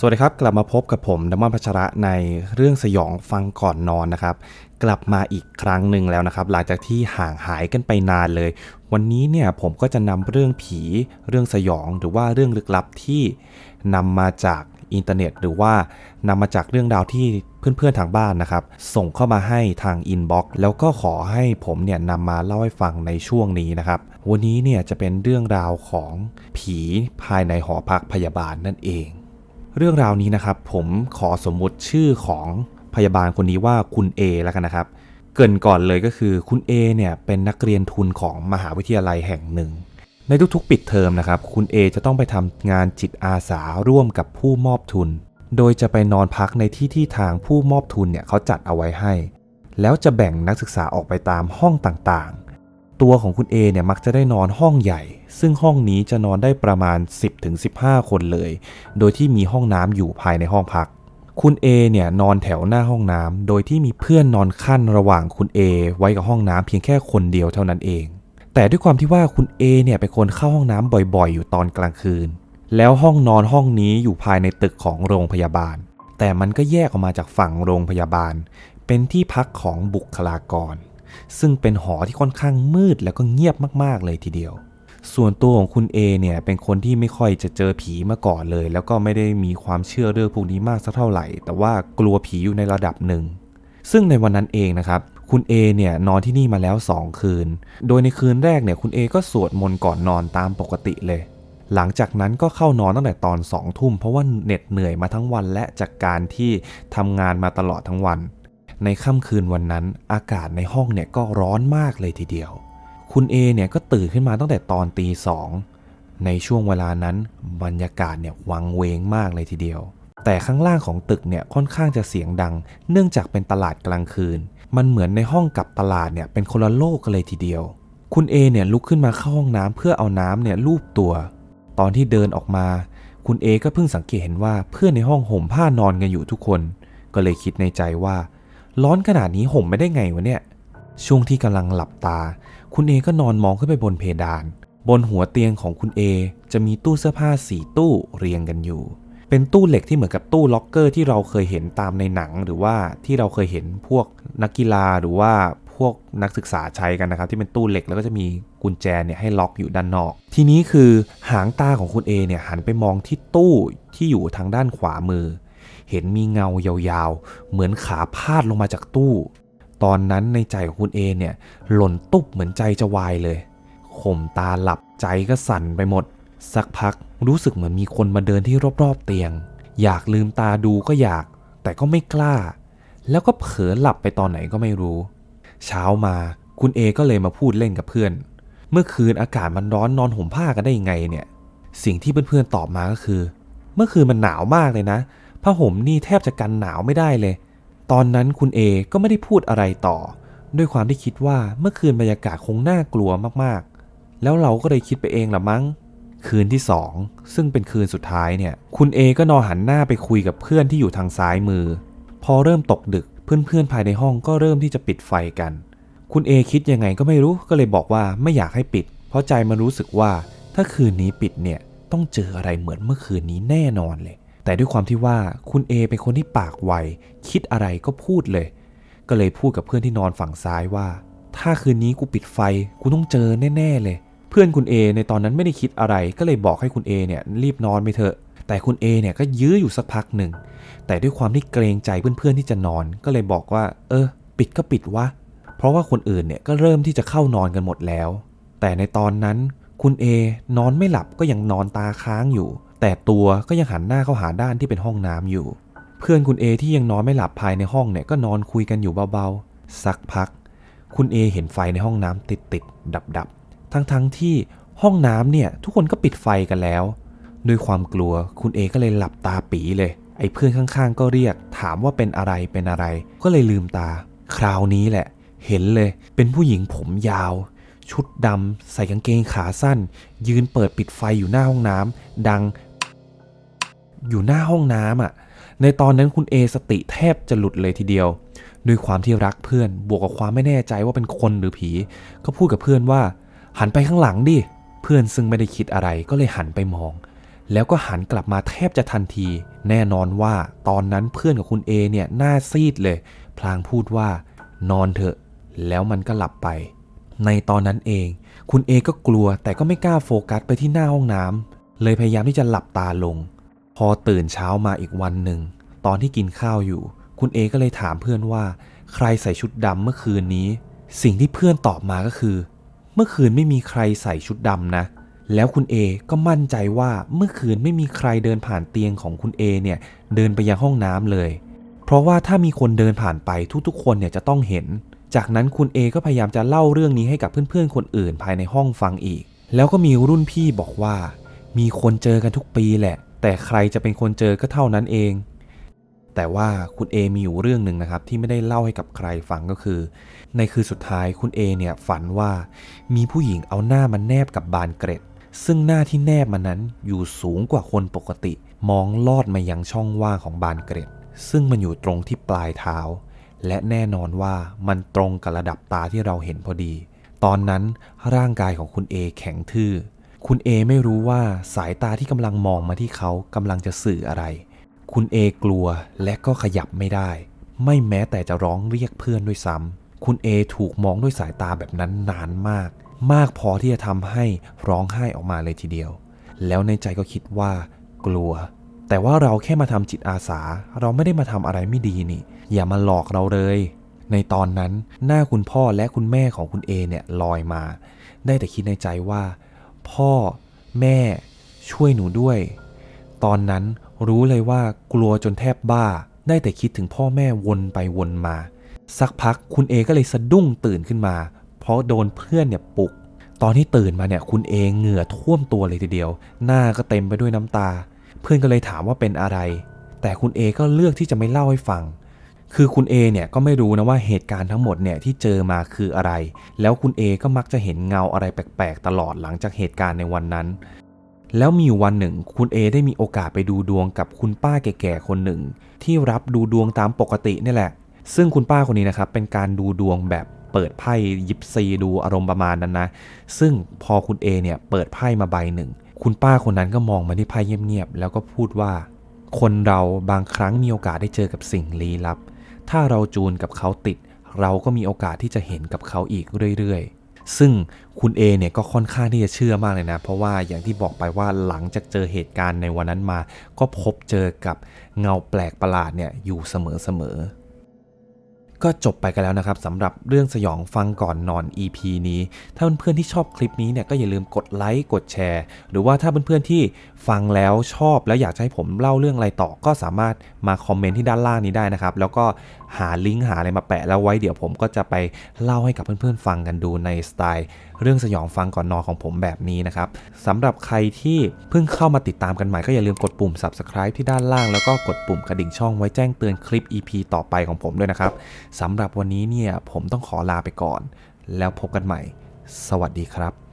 สวัสดีครับ กลับมาพบกับผมดัมมอนพัชระในเรื่องสยองฟังก่อนนอนนะครับ กลับมาอีกครั้งหนึ่งแล้วนะครับ หลังจากที่ห่างหายกันไปนานเลย วันนี้เนี่ยผมก็จะนำเรื่องผีเรื่องสยองหรือว่าเรื่องลึกลับที่นำมาจากอินเทอร์เน็ต หรือว่านำมาจากเรื่องราวที่เพื่อนๆทางบ้านนะครับ ส่งเข้ามาให้ทางอินบ็อกซ์แล้วก็ขอให้ผมเนี่ยนำมาเล่าให้ฟังในช่วงนี้นะครับ วันนี้เนี่ยจะเป็นเรื่องราวของผีภายในหอพักพยาบาลนั่นเอง เรื่องราวนี้นะครับ ผมขอสมมุติชื่อของพยาบาลคนนี้ว่าคุณ A แล้วกันนะครับ เกินก่อนเลยก็คือคุณ A เนี่ยเป็นนักเรียนทุนของมหาวิทยาลัยแห่งหนึ่ง ในทุกๆ ปิดเทอมนะครับ คุณ A จะต้องไปทำงานจิตอาสาร่วมกับผู้มอบทุน โดยจะไปนอนพักในที่ที่ทางผู้มอบทุนเนี่ยเขาจัดเอาไว้ให้ แล้วจะแบ่งนักศึกษาออกไปตามห้องต่างๆ ตัวของคุณ A เนี่ยมักจะได้นอนห้องใหญ่ ซึ่งห้องนี้จะนอนได้ประมาณ 10-15 คนเลย โดยที่มีห้องน้ำอยู่ภายในห้องพัก คุณ A เนี่ยนอนแถวหน้าห้องน้ำโดยที่มีเพื่อนนอนขั้นระหว่างคุณ A ไว้กับห้องน้ำเพียงแค่คนเดียวเท่านั้นเอง แต่ด้วยความที่ว่าคุณ A เนี่ยเป็นคนเข้าห้องน้ำบ่อยๆ อยู่ตอนกลางคืน แล้วห้องนอนห้องนี้อยู่ภายในตึกของโรงพยาบาล แต่มันก็แยกออกมาจากฝั่งโรงพยาบาล เป็นที่พักของบุคลากร ซึ่งเป็นหอที่ค่อนข้างมืดแล้วก็เงียบมากๆเลยทีเดียว ส่วนตัวของคุณ A เนี่ยเป็นคนที่ไม่ค่อยจะเจอผีมาก่อนเลย แล้วก็ไม่ได้มีความเชื่อเรื่องพวกนี้มากสักเท่าไหร่ แต่ว่ากลัวผีอยู่ในระดับหนึ่ง ซึ่งในวันนั้นเองนะครับคุณ A เนี่ยนอนที่นี่มาแล้ว 2 คืน โดยในคืนแรกเนี่ยคุณ A ก็สวดมนต์ก่อนนอนตามปกติเลย หลังจากนั้นก็เข้านอนตั้งแต่ตอน2องทุ่มเพราะว่าเหน็ดเหนื่อยมาทั้งวันและจากการที่ทำงานมาตลอดทั้งวัน ในค่ำคืนวันนั้นอากาศในห้องเนี่ยก็ร้อนมากเลยทีเดียว คุณ A เนี่ยก็ตื่นขึ้นมาตั้งแต่ตอนตีสองในช่วงเวลานั้นบรรยากาศเนี่ยวังเวงมากเลยทีเดียว แต่ข้างล่างของตึกเนี่ยค่อนข้างจะเสียงดัง เนื่องจากเป็นตลาดกลางคืน มันเหมือนในห้องกับตลาดเนี่ยเป็นคนละโลกกันเลยทีเดียว คุณ A เนี่ยลุกขึ้นมาเข้าห้องน้ำเพื่อเอาน้ำเนี่ยลูบตัว ตอนที่เดินออกมา คุณ A ก็เพิ่งสังเกตเห็นว่าเพื่อนในห้องห่มผ้านอนกันอยู่ทุกคน ก็เลยคิดในใจว่า ร้อนขนาดนี้ห่มไม่ได้ไงวะเนี่ย ช่วงที่กำลังหลับตา คุณเอก็นอนมองขึ้นไปบนเพดาน บนหัวเตียงของคุณเอจะมีตู้เสื้อผ้าสี่ตู้เรียงกันอยู่ เป็นตู้เหล็กที่เหมือนกับตู้ล็อกเกอร์ที่เราเคยเห็นตามในหนัง หรือว่าที่เราเคยเห็นพวกนักกีฬาหรือว่าพวกนักศึกษาใช้กันนะครับ ที่เป็นตู้เหล็กแล้วก็จะมีกุญแจเนี่ยให้ล็อกอยู่ด้านนอก ทีนี้คือหางตาของคุณเอเนี่ยหันไปมองที่ตู้ที่อยู่ทางด้านขวามือ เห็นมีเงายาวๆ เหมือนขาพาดลงมาจากตู้ ตอนนั้นในใจของคุณเอเนี่ย หล่นตุ๊บเหมือนใจจะวายเลย ข่มตาหลับใจก็สั่นไปหมด สักพักรู้สึกเหมือนมีคนมาเดินที่รอบๆเตียง อยากลืมตาดูก็อยาก แต่ก็ไม่กล้า แล้วก็เผลอหลับไปตอนไหนก็ไม่รู้ เช้ามาคุณเอก็เลยมาพูดเล่นกับเพื่อน เมื่อคืนอากาศมันร้อนนอนห่มผ้ากันได้ยังไงเนี่ย สิ่งที่เพื่อนๆตอบมาก็คือ เมื่อคืนมันหนาวมากเลยนะ ผ้าห่มนี่แทบจะกันหนาวไม่ได้เลย ตอนนั้นคุณเอก็ไม่ได้พูดอะไรต่อ ด้วยความที่คิดว่าเมื่อคืนบรรยากาศคงน่ากลัวมากๆ แล้วเราก็เลยคิดไปเองละมั้ง คืนที่สองซึ่งเป็นคืนสุดท้ายเนี่ย คุณเอก็นอนหันหน้าไปคุยกับเพื่อนที่อยู่ทางซ้ายมือ พอเริ่มตกดึกเพื่อนๆภายในห้องก็เริ่มที่จะปิดไฟกัน คุณเอคิดยังไงก็ไม่รู้ก็เลยบอกว่าไม่อยากให้ปิด เพราะใจมันรู้สึกว่าถ้าคืนนี้ปิดเนี่ยต้องเจออะไรเหมือนเมื่อคืนนี้แน่นอนเลย แต่ด้วยความที่ว่าคุณเอเป็นคนที่ปากไว คิดอะไรก็พูดเลย ก็เลยพูดกับเพื่อนที่นอนฝั่งซ้ายว่า ถ้าคืนนี้กูปิดไฟกูต้องเจอแน่ๆเลย เพื่อนคุณเอในตอนนั้นไม่ได้คิดอะไร ก็เลยบอกให้คุณเอเนี่ยรีบนอนไปเถอะ แต่คุณเอเนี่ยก็ยื้ออยู่สักพักหนึ่ง แต่ด้วยความที่เกรงใจเพื่อนๆที่จะนอน ก็เลยบอกว่า เออ ปิดก็ปิดวะ เพราะว่าคนอื่นเนี่ยก็เริ่มที่จะเข้านอนกันหมดแล้ว แต่ในตอนนั้นคุณเอนอนไม่หลับก็ยังนอนตาค้างอยู่ แต่ตัวก็ยังหันหน้าเข้าหาด้านที่เป็นห้องน้ำอยู่ เพื่อนคุณเอที่ยังนอนไม่หลับภายในห้องเนี่ยก็นอนคุยกันอยู่เบาๆ สักพัก คุณเอเห็นไฟในห้องน้ำติดติดดับดับๆทั้งๆทที่ห้องน้ำเนี่ยทุกคนก็ปิดไฟกันแล้ว ด้วยความกลัวคุณเอก็เลยหลับตาปีเลย ไอ้เพื่อนข้างๆ ก็เรียกถามว่าเป็นอะไรเป็นอะไร ก็เลยลืมตา คราวนี้แหละ เห็นเลยเป็นผู้หญิงผมยาว ชุดดำใส่กางเกงขาสั้น ยืนเปิดปิดไฟอยู่หน้าห้องน้ำดัง อยู่หน้าห้องน้ำอะ ในตอนนั้นคุณเอสติแทบจะหลุดเลยทีเดียวด้วยความที่รักเพื่อนบวกกับความไม่แน่ใจว่าเป็นคนหรือผี ก็พูดกับเพื่อนว่า หันไปข้างหลังดิเพื่อนซึ่งไม่ได้คิดอะไรก็เลยหันไปมอง แล้วก็หันกลับมาแทบจะทันที แน่นอนว่าตอนนั้นเพื่อนของคุณเอเนี่ยหน้าซีดเลย พลางพูดว่า นอนเถอะ แล้วมันก็หลับไป ในตอนนั้นเอง คุณเอก็กลัวแต่ก็ไม่กล้าโฟกัสไปที่หน้าห้องน้ำเลยพยายามที่จะหลับตาลง พอตื่นเช้ามาอีกวันหนึ่ง ตอนที่กินข้าวอยู่ คุณเอก็เลยถามเพื่อนว่า ใครใส่ชุดดำเมื่อคืนนี้ สิ่งที่เพื่อนตอบมาก็คือ เมื่อคืนไม่มีใครใส่ชุดดำนะ แล้วคุณเอก็มั่นใจว่าเมื่อคืนไม่มีใครเดินผ่านเตียงของคุณเอเนี่ยเดินไปยังห้องน้ำเลย เพราะว่าถ้ามีคนเดินผ่านไปทุกๆ คนเนี่ยจะต้องเห็น จากนั้นคุณเอก็พยายามจะเล่าเรื่องนี้ให้กับเพื่อนๆ คนอื่นภายในห้องฟังอีก แล้วก็มีรุ่นพี่บอกว่า มีคนเจอกันทุกปีแหละ แต่ใครจะเป็นคนเจอก็เท่านั้นเอง แต่ว่าคุณเอมีอยู่เรื่องหนึ่งนะครับ ที่ไม่ได้เล่าให้กับใครฟังก็คือ ในคืนสุดท้ายคุณเอเนี่ยฝันว่ามีผู้หญิงเอาหน้ามันแนบกับบานเกร็ด ซึ่งหน้าที่แนบมันนั้นอยู่สูงกว่าคนปกติ มองลอดมายังช่องว่างของบานเกร็ด ซึ่งมันอยู่ตรงที่ปลายเท้า และแน่นอนว่ามันตรงกับระดับตาที่เราเห็นพอดี ตอนนั้นร่างกายของคุณเอแข็งทื่อ คุณเอไม่รู้ว่าสายตาที่กำลังมองมาที่เขากำลังจะสื่ออะไร คุณเอกลัวและก็ขยับไม่ได้ ไม่แม้แต่จะร้องเรียกเพื่อนด้วยซ้ำคุณเอถูกมองด้วยสายตาแบบนั้นนานมาก มากพอที่จะทำให้ร้องไห้ออกมาเลยทีเดียว แล้วในใจก็คิดว่า กลัว แต่ว่าเราแค่มาทำจิตอาสา เราไม่ได้มาทำอะไรไม่ดีนี่ อย่ามาหลอกเราเลย ในตอนนั้นหน้าคุณพ่อและคุณแม่ของคุณเอเนี่ยลอยมา ได้แต่คิดในใจว่า พ่อ แม่ ช่วยหนูด้วย ตอนนั้นรู้เลยว่ากลัวจนแทบบ้า ได้แต่คิดถึงพ่อแม่วนไปวนมา สักพักคุณเอก็เลยสะดุ้งตื่นขึ้นมา เพราะโดนเพื่อนเนี่ยปลุก ตอนที่ตื่นมาเนี่ยคุณเอเหงื่อท่วมตัวเลยทีเดียว หน้าก็เต็มไปด้วยน้ำตา เพื่อนก็เลยถามว่าเป็นอะไร แต่คุณเอก็เลือกที่จะไม่เล่าให้ฟัง คือคุณเอเนี่ยก็ไม่รู้นะว่าเหตุการณ์ทั้งหมดเนี่ยที่เจอมาคืออะไร แล้วคุณเอก็มักจะเห็นเงาอะไรแปลกๆ ตลอดหลังจากเหตุการณ์ในวันนั้น แล้วมีอยู่วันหนึ่ง คุณเอได้มีโอกาสไปดูดวงกับคุณป้าแก่ๆคนหนึ่ง ที่รับดูดวงตามปกตินี่แหละ ซึ่งคุณป้าคนนี้นะครับเป็นการดูดวงแบบเปิดไพ่ยิปซีดูอารมณ์ประมาณนั้นนะ ซึ่งพอคุณเอเนี่ยเปิดไพ่มาใบหนึ่ง คุณป้าคนนั้นก็มองมาที่ไพ่เงียบๆแล้วก็พูดว่า คนเราบางครั้งมีโอกาสได้เจอกับสิ่งลี้ลับ ถ้าเราจูนกับเขาติด เราก็มีโอกาสที่จะเห็นกับเขาอีกเรื่อยๆ ซึ่งคุณเอเนี่ยก็ค่อนข้างที่จะเชื่อมากเลยนะ เพราะว่าอย่างที่บอกไปว่าหลังจากเจอเหตุการณ์ในวันนั้นมา ก็พบเจอกับเงาแปลกประหลาดเนี่ยอยู่เสมอๆ ก็จบไปกันแล้วนะครับสำหรับเรื่องสยองฟังก่อนนอน EP นี้ ถ้าเพื่อนๆที่ชอบคลิปนี้เนี่ยก็อย่าลืมกดไลค์กดแชร์ หรือว่าถ้าเพื่อนๆที่ฟังแล้วชอบแล้วอยากให้ผมเล่าเรื่องอะไรต่อก็สามารถมาคอมเมนต์ที่ด้านล่างนี้ได้นะครับ แล้วก็หาลิงก์หาอะไรมาแปะแล้วไว้เดี๋ยวผมก็จะไปเล่าให้กับเพื่อนๆฟังกันดูในสไตล์ เรื่องสยองฟังก่อนนอนของผมแบบนี้นะครับสำหรับใครที่เพิ่งเข้ามาติดตามกันใหม่ก็อย่าลืมกดปุ่ม subscribe ที่ด้านล่างแล้วก็กดปุ่มกระดิ่งช่องไว้แจ้งเตือนคลิป EP ต่อไปของผมด้วยนะครับสำหรับวันนี้เนี่ยผมต้องขอลาไปก่อน แล้วพบกันใหม่ สวัสดีครับ